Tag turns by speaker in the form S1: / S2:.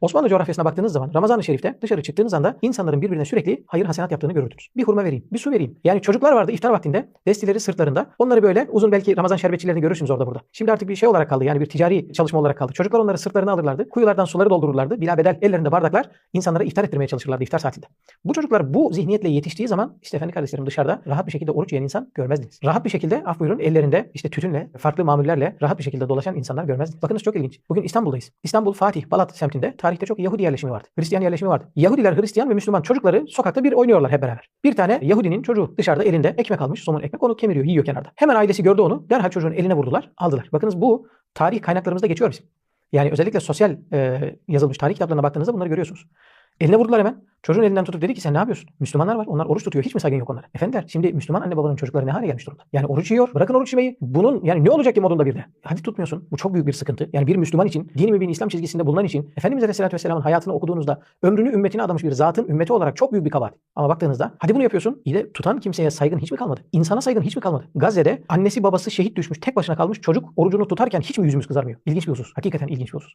S1: Osmanlı coğrafyasına baktığınız zaman Ramazan-ı Şerif'te dışarı çıktığınız anda insanların birbirine sürekli hayır hasenat yaptığını görürdünüz. Bir hurma vereyim, bir su vereyim. Yani çocuklar vardı iftar vaktinde destileri sırtlarında. Onları böyle uzun belki Ramazan şerbetçilerini görürsünüz orada burada. Şimdi artık bir şey olarak kaldı. Yani bir ticari çalışma olarak kaldı. Çocuklar onları sırtlarına alırlardı. Kuyulardan suları doldururlardı. Bila bedel ellerinde bardaklar insanlara iftar ettirmeye çalışırlardı iftar saatinde. Bu çocuklar bu zihniyetle yetiştiği zaman işte efendi kardeşlerim dışarıda rahat bir şekilde oruç yiyen insan görmezdiniz. Rahat bir şekilde af buyurun ellerinde işte tütünle, farklı mamullerle rahat bir şekilde dolaşan insanlar görmezdiniz. Bakınız çok ilginç. Bugün İstanbul'dayız. İstanbul Fatih Balat semtinde tarihte çok Yahudi yerleşimi vardı. Hristiyan yerleşimi vardı. Yahudiler, Hristiyan ve Müslüman çocukları sokakta bir oynuyorlar hep beraber. Bir tane Yahudinin çocuğu dışarıda elinde ekmek almış, somun ekmek onu kemiriyor, yiyor kenarda. Hemen ailesi gördü onu, derhal çocuğun eline vurdular, aldılar. Bakınız bu tarih kaynaklarımızda geçiyor bizim. Yani özellikle sosyal e, yazılmış tarih kitaplarına baktığınızda bunları görüyorsunuz. Eline vurdular hemen. Çocuğun elinden tutup dedi ki sen ne yapıyorsun? Müslümanlar var. Onlar oruç tutuyor. Hiç mi saygın yok onlara? Efendiler şimdi Müslüman anne babanın çocukları ne hale gelmiş durumda? Yani oruç yiyor. Bırakın oruç yemeyi. Bunun yani ne olacak ki modunda bir de? Hadi tutmuyorsun. Bu çok büyük bir sıkıntı. Yani bir Müslüman için, dini mübin İslam çizgisinde bulunan için Efendimiz Aleyhisselatü Vesselam'ın hayatını okuduğunuzda ömrünü ümmetine adamış bir zatın ümmeti olarak çok büyük bir kabahat. Ama baktığınızda hadi bunu yapıyorsun. İyi de tutan kimseye saygın hiç mi kalmadı? İnsana saygın hiç mi kalmadı? Gazze'de annesi babası şehit düşmüş tek başına kalmış çocuk orucunu tutarken hiç mi yüzümüz kızarmıyor? İlginç bir husus. Hakikaten ilginç bir husus.